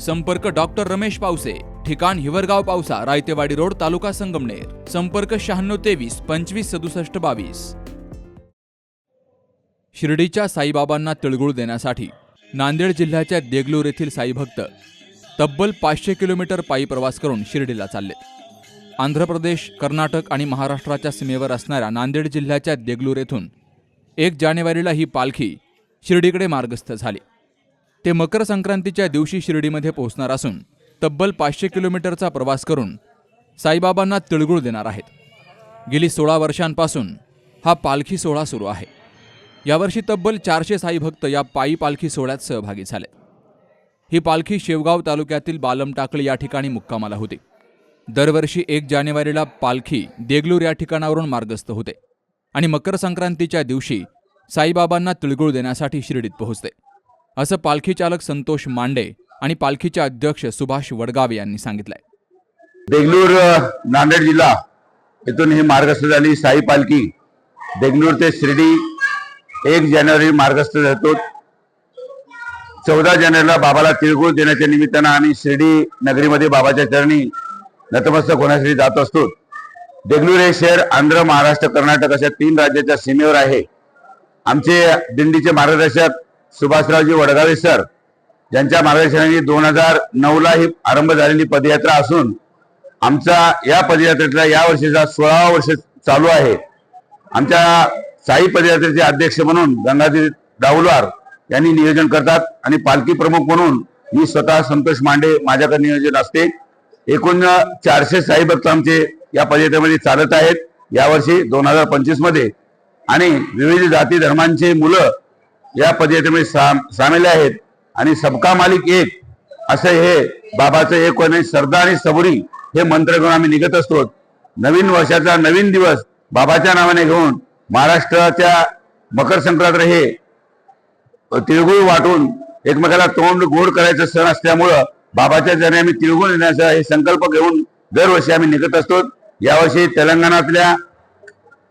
संपर्क डॉक्टर रमेश पावसे ठिकाण हिवरगाव पावसा रायतेवाडी रोड तालुका संगमनेर. संपर्क शहाण्णव तेवीस पंचवीस सदुसष्ट बावीस. शिर्डीच्या साईबाबांना तिळगुळ देण्यासाठी नांदेड जिल्ह्याच्या देगलूर येथील साईभक्त तब्बल पाचशे किलोमीटर पायी प्रवास करून शिर्डीला चालले आंध्र प्रदेश कर्नाटक आणि महाराष्ट्राच्या सीमेवर असणाऱ्या नांदेड जिल्ह्याच्या देगलूर येथून एक जानेवारीला ही पालखी शिर्डीकडे मार्गस्थ झाली. ते मकर संक्रांतीच्या दिवशी शिर्डीमध्ये पोहोचणार असून तब्बल पाचशे किलोमीटरचा प्रवास करून साईबाबांना तिळगुळ देणार आहेत. गेली सोळा वर्षांपासून हा पालखी सोहळा सुरू आहे. यावर्षी तब्बल चारशे साईभक्त या पायी पालखी सोहळ्यात सहभागी झाले ही पालखी शेवगाव तालुक्यातील बालमटाकळी या ठिकाणी मुक्कामाला होती. दरवर्षी एक जानेवारीला पालखी देगलूर या ठिकाणावरून मार्गस्थ होते आणि मकर संक्रांतीच्या दिवशी साईबाबांना तिळगुळ देण्यासाठी शिर्डीत पोहोचते. असं पालखी चालक संतोष मांडे आणि पालखीचे अध्यक्ष सुभाष वडगावे यांनी सांगितलंय. देगलूर नांदेड जिल्हा येथून ही मार्गस्थ झाली साई पालखी. देगलूर ते शिर्डी एक जानेवारी मार्गस्थ जातो चौदा जानेवारीला बाबाला तिळगुळ देण्याच्या निमित्तानं आम्ही शिर्डी नगरीमध्ये बाबाच्या चरणी नतमस्तक होण्यासाठी जात असतो. देगलूर हे शहर आंध्र महाराष्ट्र कर्नाटक अशा तीन राज्याच्या सीमेवर आहे. आमचे दिंडीचे मार्गदर्शक सुभाषरावजी वडगावे सर यांच्या मार्गदर्शनाने दोन हजार नऊला ही आरंभ झालेली पदयात्रा असून आमचा या पदयात्रेतला या वर्षीचा सोळावा वर्ष चालू आहे. आमच्या साई पदयात्रेचे अध्यक्ष म्हणून गंगाधर दाऊलवार यांनी नियोजन करतात आणि पालखी प्रमुख म्हणून मी स्वतः संतोष मांडे माझ्याकडे नियोजन असते. एकूण चारशे साई भक्त आमचे या पदयात्रेमध्ये चालत आहेत. यावर्षी दोन हजार पंचवीसमध्ये आणि विविध जाती धर्मांचे मुलं या पदयात्रेमध्ये साम- सामील आहेत. आणि सबका मालिक एक असं हे बाबाचं एक आणि श्रद्धा आणि सबुरी हे मंत्र घेऊन आम्ही निघत असतो. नवीन वर्षाचा नवीन दिवस बाबाच्या नावाने घेऊन महाराष्ट्राच्या मकर संक्रांत हे तिळगुळ वाटून एकमेकाला तोंड गोड करायचं सण असल्यामुळं बाबाच्या जरी आम्ही तिळगुळ देण्याचा हे संकल्प घेऊन दरवर्षी आम्ही निघत असतो. यावर्षी तेलंगणातल्या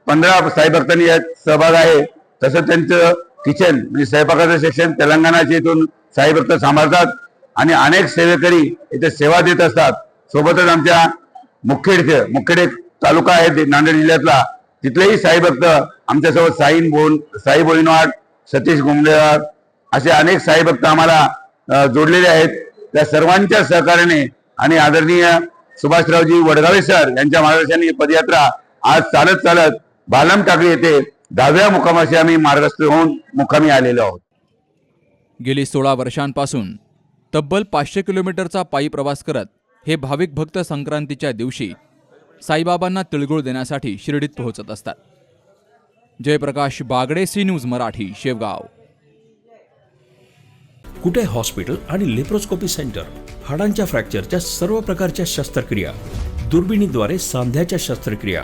पंधरा साईभक्तांनी यात सहभाग आहे. तसं त्यांचं किचन म्हणजे स्वयंपाकाचं सेक्शन तेलंगणाच्या इथून साई भक्त सांभाळतात आणि अनेक सेवेकरी इथे सेवा देत असतात. सोबतच आमच्या मुखेड इथे मुखेड तालुका आहे ते नांदेड जिल्ह्यातला. तिथलेही साई भक्त आमच्यासोबत साईन बोन साई बोईनवाड सतीश गुंबडेवार असे अनेक साई भक्त आम्हाला जोडलेले आहेत. त्या सर्वांच्या सहकार्याने आणि आदरणीय सुभाषरावजी वडगावे सर यांच्या मार्गदर्शनाने पदयात्रा आज चालत चालत बालम टाकळी येथे दहाव्या मुक्कामाशी आम्ही मार्गस्थ होऊन मुक्कामी आलेलो आहोत. गेली सोळा वर्षांपासून तब्बल पाचशे किलोमीटरचा पायी प्रवास करत हे भाविक भक्त संक्रांतीच्या दिवशी साईबाबांना तिळगुळ देण्यासाठी शिर्डीत पोहोचत असतात. Jayprakash Bagde C news Marathi Shevgaon. Kute hospital आणि लेप्रोस्कोपी सेंटर? हाडांच्या फ्रॅक्चरच्या सर्व प्रकारच्या शस्त्रक्रिया दुर्बिणीद्वारे सांध्याच्या शस्त्रक्रिया